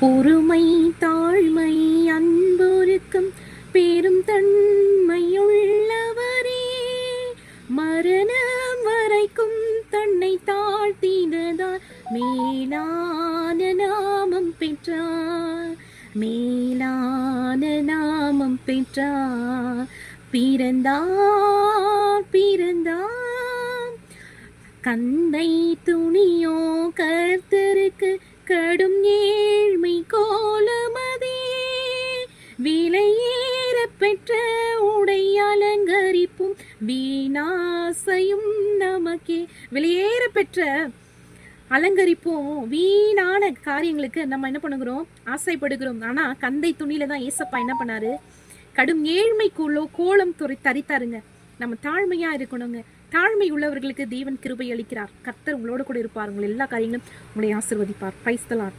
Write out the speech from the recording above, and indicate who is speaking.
Speaker 1: பொறுமை தாழ்மை அன்பொருக்கம் பெரும் தன்மையுள்ளவரே. மரணம் வரைக்கும் தன்னை தாழ்த்தினதால் மேலான நாமம் பெற்றார். மேலான நாமம் பெற்றார். பிறந்தார் பிறந்தார். கந்தை துணியோ கர்த்தருக்கு கடும் ஏ வீணாசையும் நமக்கே. விலையேற பெற்ற அலங்கரிப்போம். வீணான காரியங்களுக்கு நம்ம என்ன பண்ணுகிறோம்? ஆசைப்படுகிறோம். ஆனா கந்தை துணியில தான் ஏசப்பா என்ன பண்ணாரு? கடும் ஏழ்மைக்குள்ளோ கோலம் துறை தரித்தாருங்க. நம்ம தாழ்மையா இருக்கணுங்க. தாழ்மை உள்ளவர்களுக்கு தேவன் கிருபை அளிக்கிறார். கர்த்தர் உங்களோட கூட இருப்பார். உங்களை எல்லா காரியங்களும் உங்களை ஆசிர்வதிப்பார். பிரைஸ்தலார்